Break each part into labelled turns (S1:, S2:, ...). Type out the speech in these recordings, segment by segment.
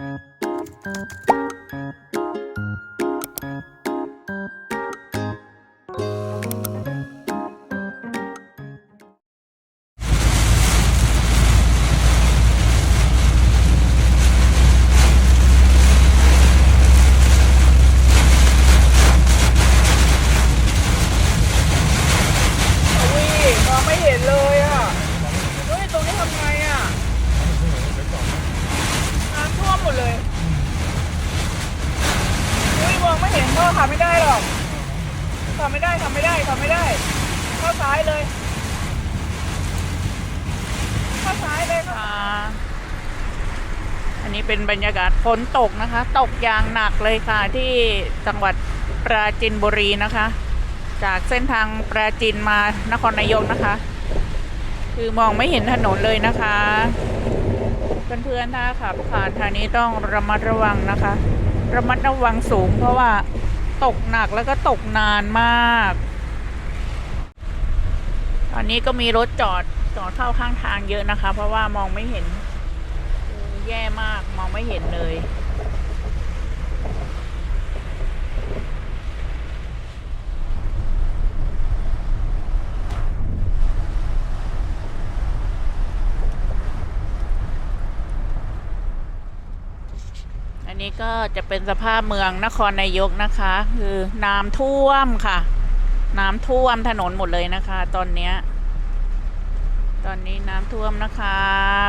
S1: Thank you. ไม่เห็นพ่อขับไม่ได้หรอกขับไม่ได้ทำไม่ได้ทำไม่ได้ เข้าซ้ายเลย เข้าซ้ายเลยค่ะ อันนี้เป็นบรรยากาศฝนตกนะคะ ตกอย่างหนักเลยค่ะที่จังหวัดปราจีนบุรีนะคะ จากเส้นทางปราจีนมานครนายกนะคะ คือมองไม่เห็นถนนเลยนะคะเพื่อนๆถ้าขับผ่านทางนี้ต้องระมัดระวังนะคะ ระมัดระวังสูงเพราะว่า ตกหนักแล้วก็ตกนานมาก ตอนนี้ก็มีรถจอดจอดเข้าข้างทางเยอะนะคะ เพราะว่ามองไม่เห็น แย่มากมองไม่เห็นเลย อันนี้ก็จะเป็นสภาพเมืองนครนายกนะคะ คือน้ำท่วมค่ะ น้ำท่วมถนนหมดเลยนะคะ ตอนเนี้ยตอนนี้น้ำท่วมนะคะ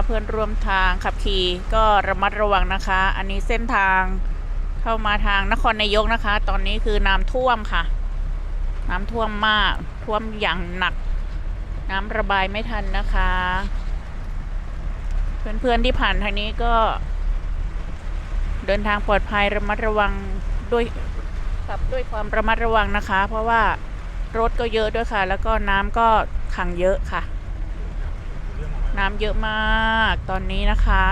S1: เพื่อนร่วมทางขับขี่ก็ระมัดระวังนะคะ อันนี้เส้นทางเข้ามาทางนครนายกนะคะ ตอนนี้คือน้ำท่วมค่ะ น้ำท่วมมากท่วมอย่างหนัก น้ำระบายไม่ทันนะคะ เพื่อนๆที่ผ่านทางนี้ก็ เดินทางปลอดภัยระมัดระวังด้วยขับด้วยความระมัดระวังนะคะ เพราะว่ารถก็เยอะด้วยค่ะ แล้วก็น้ำก็ขังเยอะค่ะ น้ำเยอะมากตอนนี้นะคะ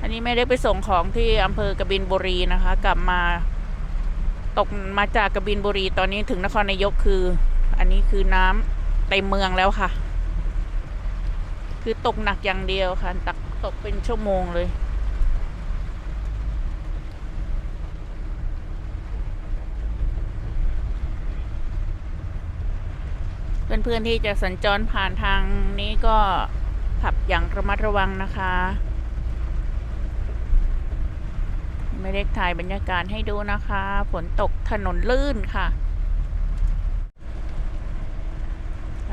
S1: อันนี้ไม่ได้ไปส่งของที่อำเภอกบินบุรีนะคะ กลับมาตกมาจากกบินบุรีตอนนี้ถึงนครนายกคือ อันนี้คือน้ำเต็มเมืองแล้วค่ะ คือตกหนักอย่างเดียวค่ะตัก ตกเป็นชั่วโมงเลย เพื่อนๆที่จะสัญจรผ่านทางนี้ก็ขับอย่างระมัดระวังนะคะ ไม่ได้ถ่ายบรรยากาศให้ดูนะคะ ฝนตกถนนลื่นค่ะ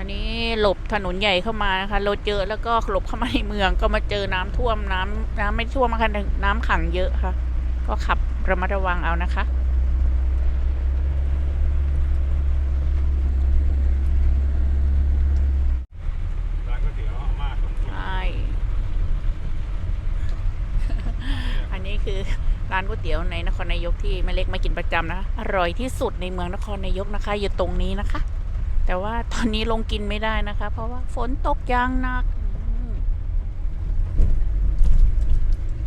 S1: อันนี้หลบถนนใหญ่เข้ามานะคะรถเยอะแล้วก็หลบเข้ามาในเมืองก็มาเจอน้ำท่วมน้ำน้ำไม่ท่วมนะคะน้ำขังเยอะค่ะ ก็ขับระมัดระวังเอานะคะ
S2: ร้านก๋วยเตี๋ยวอาม่าสองคน
S1: ใช่อันนี้คือร้านก๋วยเตี๋ยวในนครนายกที่แม่เล็กมากินประจำนะคะอร่อยที่สุดในเมืองนครนายกนะคะ อยู่ตรงนี้นะคะ แต่ว่าตอนนี้ลงกินไม่ได้นะคะ เพราะว่าฝนตกยางหนัก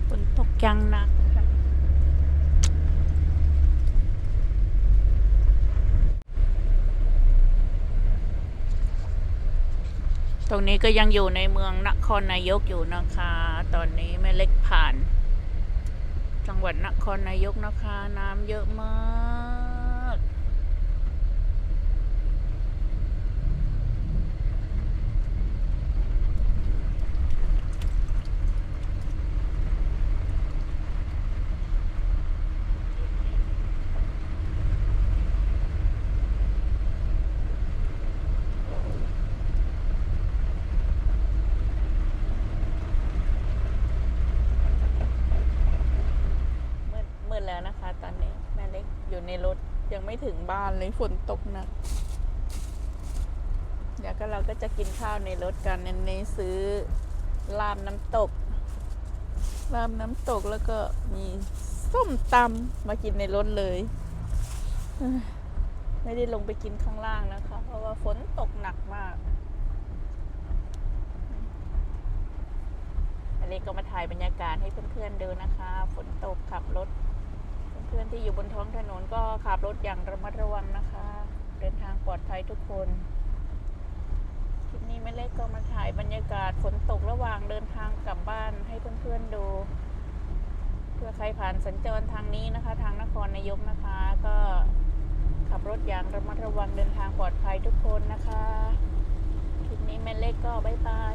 S1: ฝนตกยางหนักตรงนี้ก็ยังอยู่ในเมืองนครนายกอยู่นะคะ ตอนนี้แม่เล็กผ่าน จังหวัดนครนายกนะคะ น้ำเยอะมาก มืดมืดแล้วนะคะ ตอนนี้แม่เล็กอยู่ในรถยังไม่ถึงบ้านเลยฝนตกหนะเดี๋ยวก็เราก็จะกินข้าวในรถกันในนี้ซื้อลาบน้ำตกลาบน้ำตกแล้วก็มีส้มตำมากินในรถเลย ไม่ได้ลงไปกินข้างล่างนะคะ เพราะว่าฝนตกหนักมากอเล็กก็มาถ่ายบรรยากาศให้เพื่อนๆดูนะคะ ฝนตกขับรถ พื่อนที่อยู่บนท้องถนนก็ขับรถอย่างระมัดระวังนะคะ เดินทางปลอดภัยทุกคนคลิปนี้แม่เล็กก็มาถ่ายบรรยากาศฝนตกระหว่างเดินทางกลับบ้านให้เเพื่อนๆดู เพื่อใครผ่านสัญจรทางนี้นะคะ ทางนครนายกนะคะ ก็ขับรถอย่างระมัดระวังเดินทางปลอดภัยทุกคนนะคะคลิปนี้แม่เล็กก็บายบาย